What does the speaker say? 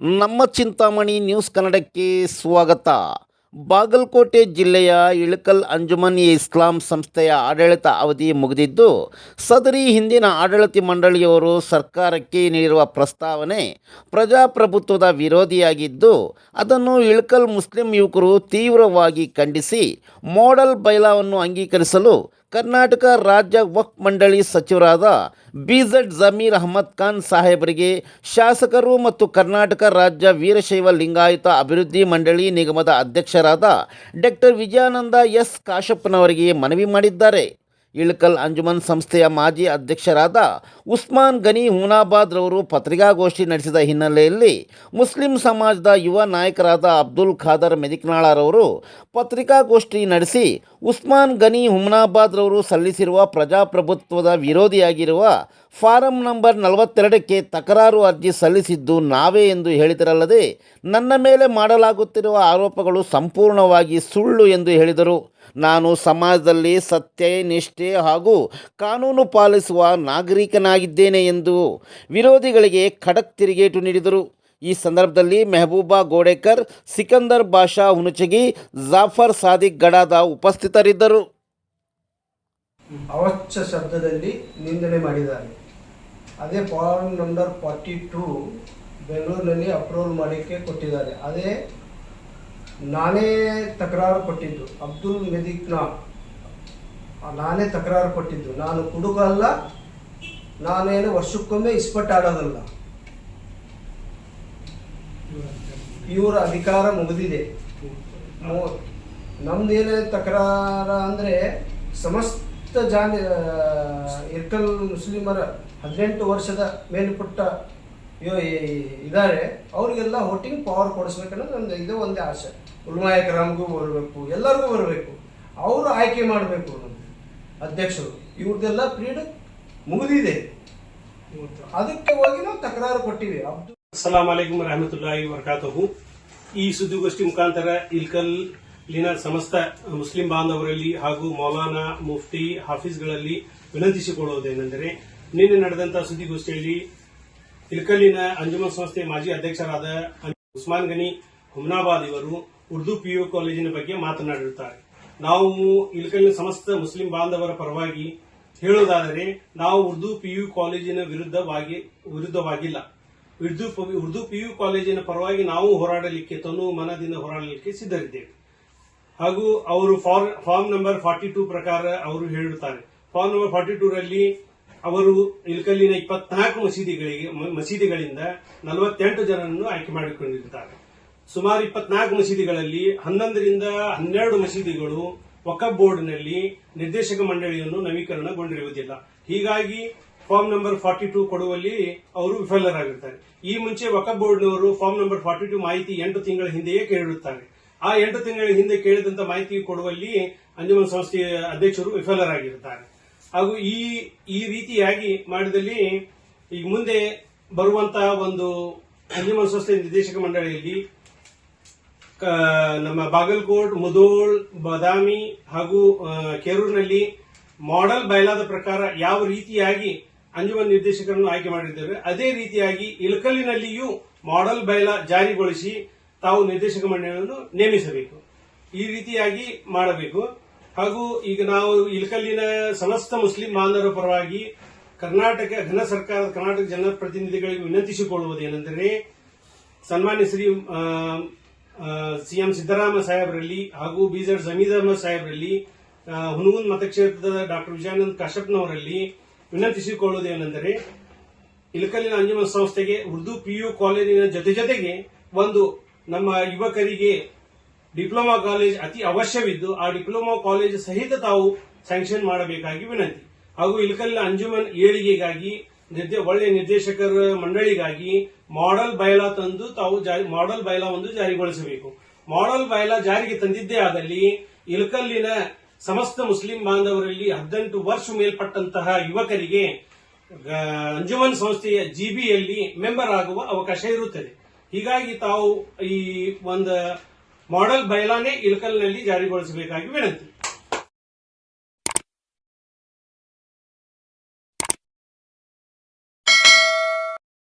ನಮ್ಮ ಚಿಂತಾಮಣಿ ನ್ಯೂಸ್ ಕನ್ನಡಕ್ಕೆ ಸ್ವಾಗತ. ಬಾಗಲಕೋಟೆ ಜಿಲ್ಲೆಯ ಇಳಕಲ್ ಅಂಜುಮನ್ ಇಸ್ಲಾಂ ಸಂಸ್ಥೆಯ ಆಡಳಿತ ಅವಧಿ ಮುಗಿದಿದ್ದು, ಸದರಿ ಹಿಂದಿನ ಆಡಳಿತ ಮಂಡಳಿಯವರು ಸರ್ಕಾರಕ್ಕೆ ನೀಡಿರುವ ಪ್ರಸ್ತಾವನೆ ಪ್ರಜಾಪ್ರಭುತ್ವದ ವಿರೋಧಿಯಾಗಿದ್ದು, ಅದನ್ನು ಇಳಕಲ್ ಮುಸ್ಲಿಂ ಯುವಕರು ತೀವ್ರವಾಗಿ ಖಂಡಿಸಿ, ಮೋಡಲ್ ಬೈಲಾವನ್ನು ಅಂಗೀಕರಿಸಲು ಕರ್ನಾಟಕ ರಾಜ್ಯ ವಕ್ ಮಂಡಳಿ ಸಚಿವರಾದ ಬಿಝಡ್ ಜಮೀರ್ ಅಹಮದ್ ಖಾನ್ ಸಾಹೇಬರಿಗೆ ಶಾಸಕರು ಮತ್ತು ಕರ್ನಾಟಕ ರಾಜ್ಯ ವೀರಶೈವ ಲಿಂಗಾಯತ ಅಭಿವೃದ್ಧಿ ಮಂಡಳಿ ನಿಗಮದ ಅಧ್ಯಕ್ಷರಾದ ಡಾಕ್ಟರ್ ವಿಜಯಾನಂದ ಎಸ್ ಕಾಶಪ್ಪನವರಿಗೆ ಮನವಿ ಮಾಡಿದ್ದಾರೆ. ಇಳಕಲ್ ಅಂಜುಮನ್ ಸಂಸ್ಥೆಯ ಮಾಜಿ ಅಧ್ಯಕ್ಷರಾದ ಉಸ್ಮಾನ್ ಗನಿ ಹುನಾಬಾದ್ ರವರು ಪತ್ರಿಕಾಗೋಷ್ಠಿ ನಡೆಸಿದ ಹಿನ್ನೆಲೆಯಲ್ಲಿ ಮುಸ್ಲಿಂ ಸಮಾಜದ ಯುವ ನಾಯಕರಾದ ಅಬ್ದುಲ್ ಖಾದರ್ ಮೆದಿಕ್ನಾಳರವರು ಪತ್ರಿಕಾಗೋಷ್ಠಿ ನಡೆಸಿ ಉಸ್ಮಾನ್ ಗನಿ ಹುಮ್ನಾಬಾದ್ ರವರು ಸಲ್ಲಿಸಿರುವ ಪ್ರಜಾಪ್ರಭುತ್ವದ ವಿರೋಧಿಯಾಗಿರುವ ಫಾರಂ ನಂಬರ್ ನಲವತ್ತೆರಡಕ್ಕೆ ತಕರಾರು ಅರ್ಜಿ ಸಲ್ಲಿಸಿದ್ದು ನಾವೇ ಎಂದು ಹೇಳಿದರಲ್ಲದೆ ನನ್ನ ಮೇಲೆ ಮಾಡಲಾಗುತ್ತಿರುವ ಆರೋಪಗಳು ಸಂಪೂರ್ಣವಾಗಿ ಸುಳ್ಳು ಎಂದು ಹೇಳಿದರು. ನಾನು ಸಮಾಜದಲ್ಲಿ ಸತ್ಯ, ನಿಷ್ಠೆ ಹಾಗೂ ಕಾನೂನು ಪಾಲಿಸುವ ನಾಗರಿಕನಾಗಿದ್ದೇನೆ ಎಂದು ವಿರೋಧಿಗಳಿಗೆ ಖಡಕ್ ತಿರುಗೇಟು ನೀಡಿದರು. ಈ ಸಂದರ್ಭದಲ್ಲಿ ಮೆಹಬೂಬಾ ಗೋಡೇಕರ್, ಸಿಕಂದರ್ ಬಾಷಾ ಹುಣಚಗಿ, ಜಾಫರ್ ಸಾದಿಕ್ ಗಡಾದ ಉಪಸ್ಥಿತರಿದ್ದರು. ಅವಚ್ಚ ಶಬ್ದದಲ್ಲಿ ನಿಂದನೆ ಮಾಡಿದ್ದಾರೆ. ಅದೇ ಫಾರ್ಮ್ ನಂಬರ್ ಫಾರ್ಟಿ ಟೂ ಬೆಂಗಳೂರಿನಲ್ಲಿ ಅಪ್ರೂವಲ್ ಮಾಡಲಿಕ್ಕೆ ಕೊಟ್ಟಿದ್ದಾರೆ. ಅದೇ ನಾನೇ ತಕರಾರು ಕೊಟ್ಟಿದ್ದು. ಅಬ್ದುಲ್ ಮೆದಿಕ್ನಾ ನಾನೇ ತಕರಾರು ಕೊಟ್ಟಿದ್ದು. ನಾನು ಕುಡುಗ ಅಲ್ಲ ನಾನೇನು ವರ್ಷಕ್ಕೊಮ್ಮೆ ಇಸ್ಪಟ್ ಆಡೋದಲ್ಲ. ಇವರ ಅಧಿಕಾರ ಮುಗಿದಿದೆ. ನಮ್ದು ನಮ್ದೇನೇ ತಕರಾರ ಅಂದರೆ, ಸಮಸ್ತ ಜಾನ್ ಇರ್ಕಲ್ ಮುಸ್ಲಿಮರ ಹದಿನೆಂಟು ವರ್ಷದ ಮೇಲ್ಪಟ್ಟ ಇದ್ದಾರೆ ಅವರಿಗೆಲ್ಲ ವೋಟಿಂಗ್ ಪವರ್ ಕೊಡಿಸ್ಬೇಕನ್ನೋದು ನಂದು ಇದು ಒಂದೇ ಆಸೆ. ಉಲ್ಮಾಯ ಕ್ರಮಗೂ ಬರಬೇಕು, ಎಲ್ಲರಿಗೂ ಬರಬೇಕು. ಅವರು ಆಯ್ಕೆ ಮಾಡಬೇಕು ಅಧ್ಯಕ್ಷರು ಇವ್ರದ್ದೆಲ್ಲ ಪೀರಿಯಡ್ ಮುಗಿದಿದೆ. ಅದಕ್ಕೆ ಹೋಗಿ ನಾವು ತಕರಾರು ಕೊಟ್ಟಿವಿ. ಅಸ್ಸಲಾಂ ಅಲೈಕುಮ್ ರಹಮತುಲ್ಲಾಹಿ ವರ್ಕಾತಹು ಈ ಸುದ್ದಿಗೋಷ್ಠಿ ಮುಖಾಂತರ ಇಲ್ಕಲ್ ಲಿನ ಸಮಸ್ತ ಮುಸ್ಲಿಂ ಬಾಂಧವರಲ್ಲಿ ಹಾಗೂ ಮೌಲಾನಾ ಮುಫ್ತಿ ಹಾಫೀಸ್ಗಳಲ್ಲಿ ವಿನಂತಿಸಿಕೊಳ್ಳುವುದೇನೆಂದರೆ ನಿನ್ನೆ ನಡೆದಂತಹ ಸುದ್ದಿಗೋಷ್ಠಿಯಲ್ಲಿ ಇಲ್ಕಲ್ಲಿನ ಅಂಜುಮನ್ ಸಂಸ್ಥೆ ಮಾಜಿ ಅಧ್ಯಕ್ಷರಾದ ಉಸ್ಮಾನ್ ಗನಿ ಹುಮ್ನಾಬಾದ್ ಇವರು ಉರ್ದು ಪಿಯು ಕಾಲೇಜಿನ ಬಗ್ಗೆ ಮಾತನಾಡಿರುತ್ತಾರೆ. ನಾವು ಇಲ್ಕಲ್ಲಿನ ಸಮಸ್ತ ಮುಸ್ಲಿಂ ಬಾಂಧವರ ಪರವಾಗಿ ಹೇಳುವುದಾದರೆ, ನಾವು ಉರ್ದು ಪಿಯು ಕಾಲೇಜಿನ ವಿರುದ್ಧವಾಗಿ ವಿರುದ್ಧವಾಗಿಲ್ಲ. ಉರ್ದು ಉರ್ದು ಪಿಯು ಕಾಲೇಜಿನ ಪರವಾಗಿ ನಾವು ಹೋರಾಡಲಿಕ್ಕೆ, ತನು ಮನದಿಂದ ಹೋರಾಡಲಿಕ್ಕೆ ಸಿದ್ಧರಿದ್ದೇವೆ. ಹಾಗೂ ಅವರು form form number forty two ಪ್ರಕಾರ ಅವರು ಹೇಳುತ್ತಾರೆ ಫಾರ್ಮ್ ನಂಬರ್ ಫಾರ್ಟಿ ಟೂ ರಲ್ಲಿ ಅವರು ಇಲ್ಕಲ್ಲಿನ ಇಪ್ಪತ್ನಾಲ್ಕು ಮಸೀದಿಗಳಿಗೆ ಮಸೀದಿಗಳಿಂದ ನಲವತ್ತೆಂಟು ಜನರನ್ನು ಆಯ್ಕೆ ಮಾಡಿಕೊಂಡಿರುತ್ತಾರೆ ಸುಮಾರು ಇಪ್ಪತ್ನಾಲ್ಕು ಮಸೀದಿಗಳಲ್ಲಿ ಹನ್ನೊಂದರಿಂದ ಹನ್ನೆರಡು ಮಸೀದಿಗಳು ವಕಫ್ ಬೋರ್ಡ್ನಲ್ಲಿ ನಿರ್ದೇಶಕ ಮಂಡಳಿಯನ್ನು ನವೀಕರಣಗೊಂಡಿರುವುದಿಲ್ಲ. ಹೀಗಾಗಿ ಫಾರ್ಮ್ ನಂಬರ್ ಫಾರ್ಟಿ ಟೂ ಕೊಡುವಲ್ಲಿ ಅವರು ವಿಫಲರಾಗಿರ್ತಾರೆ. ಈ ಮುಂಚೆ ವಕಫ್ ಬೋರ್ಡ್ನವರು ಫಾರ್ಮ್ ನಂಬರ್ ಫಾರ್ಟಿ ಟೂ ಮಾಹಿತಿ ಎಂಟು ತಿಂಗಳ ಹಿಂದೆಯೇ ಕೇಳಿರುತ್ತಾರೆ. ಆ ಎಂಟು ತಿಂಗಳ ಹಿಂದೆ ಕೇಳಿದಂತ ಮಾಹಿತಿ ಕೊಡುವಲ್ಲಿ ಅಂಜುಮನ್ ಸಂಸ್ಥೆಯ ಅಧ್ಯಕ್ಷರು ವಿಫಲರಾಗಿರುತ್ತಾರೆ. ಹಾಗೂ ಈ ಈ ರೀತಿಯಾಗಿ ಮಾಡಿದಲ್ಲಿ ಈಗ ಮುಂದೆ ಬರುವಂತಹ ಒಂದು ಅಂಜುಮನ್ ಸಂಸ್ಥೆ ನಿರ್ದೇಶಕ ಮಂಡಳಿಯಲ್ಲಿ ನಮ್ಮ ಬಾಗಲಕೋಟ್ ಮುದೋಳ್ ಬದಾಮಿ ಹಾಗೂ ಕೇರೂರಿನಲ್ಲಿ ಮಾಡೆಲ್ ಬಯಲಾದ ಪ್ರಕಾರ ಯಾವ ರೀತಿಯಾಗಿ ಅಂಜುಮನ್ ನಿರ್ದೇಶಕರನ್ನು ಆಯ್ಕೆ ಮಾಡಿದ್ದೇವೆ ಅದೇ ರೀತಿಯಾಗಿ ಇಳಕಲ್ಲಿನಲ್ಲಿಯೂ ಮಾಡೆಲ್ ಬಯಲ ಜಾರಿಗೊಳಿಸಿ ತಾವು ನಿರ್ದೇಶಕ ಮಂಡಳಿಯನ್ನು ನೇಮಿಸಬೇಕು. ಈ ರೀತಿಯಾಗಿ ಮಾಡಬೇಕು. ಹಾಗೂ ಈಗ ನಾವು ಇಲ್ಕಲ್ಲಿನ ಸಮಸ್ತ ಮುಸ್ಲಿಂ ಬಾಂಧವರ ಪರವಾಗಿ ಕರ್ನಾಟಕ ಘನ ಸರ್ಕಾರದ ಕರ್ನಾಟಕ ಜನಪ್ರತಿನಿಧಿಗಳಿಗೆ ವಿನಂತಿಸಿಕೊಳ್ಳುವುದೇನೆಂದರೆ ಸನ್ಮಾನ್ಯ ಶ್ರೀ ಸಿಎಂ ಸಿದ್ದರಾಮ ಸಾಹೇಬರಲ್ಲಿ ಹಾಗೂ ಬಿಜೆಡ್ ಜಮೀದ್ ಅಹಮದ್ ಸಾಹೇಬರಲ್ಲಿ ಹುನಗುಂದ್ ಮತಕ್ಷೇತ್ರದ ಡಾಕ್ಟರ್ ವಿಜಯಾನಂದ್ ಕಾಶ್ಯಪ್ನವರಲ್ಲಿ ವಿನಂತಿಸಿಕೊಳ್ಳುವುದೇನೆಂದರೆ ಇಳಕಲ್ಲಿನ ಅಂಜುಮನ್ ಸಂಸ್ಥೆಗೆ ಉರ್ದು ಪಿಯು ಕಾಲೇಜಿನ ಜೊತೆ ಜೊತೆಗೆ ಒಂದು ನಮ್ಮ ಯುವಕರಿಗೆ ಡಿಪ್ಲೊಮಾ ಕಾಲೇಜ್ ಅತಿ ಅವಶ್ಯವಿದ್ದು, ಆ ಡಿಪ್ಲೊಮಾ ಕಾಲೇಜ್ ಸಹಿತ ತಾವು ಸ್ಯಾಂಕ್ಷನ್ ಮಾಡಬೇಕಾಗಿ ವಿನಂತಿ. ಹಾಗೂ ಇಳಕಲ್ಲಿನ ಅಂಜುಮನ್ ಏಳಿಗೆಗಾಗಿ ಒಳ್ಳೆ ನಿರ್ದೇಶಕರ ಮಂಡಳಿಗಾಗಿ ಮಾಡೆಲ್ ಬಯಲಾ ತಂದು ತಾವು ಮಾಡೆಲ್ ಬಯಲಾ ಒಂದು ಜಾರಿಗೊಳಿಸಬೇಕು. ಮಾಡೆಲ್ ಬಯಲಾ ಜಾರಿಗೆ ತಂದಿದ್ದೇ ಆದಲ್ಲಿ ಇಳಕಲ್ಲಿನ ಸಮಸ್ತ ಮುಸ್ಲಿಂ ಬಾಂಧವರಲ್ಲಿ ಹದಿನೆಂಟು ವರ್ಷ ಮೇಲ್ಪಟ್ಟಂತಹ ಯುವಕರಿಗೆ ಅಂಜುಮನ್ ಸಂಸ್ಥೆಯ ಜಿಬಿಯಲ್ಲಿ ಮೆಂಬರ್ ಆಗುವ ಅವಕಾಶ ಇರುತ್ತದೆ. ಹೀಗಾಗಿ ತಾವು ಈ ಒಂದು ಮಾಡೆಲ್ ಬಯಲಾನೇ ಇಳಕಲ್ನಲ್ಲಿ ಜಾರಿಗೊಳಿಸಬೇಕಾಗಿ ವಿನಂತಿ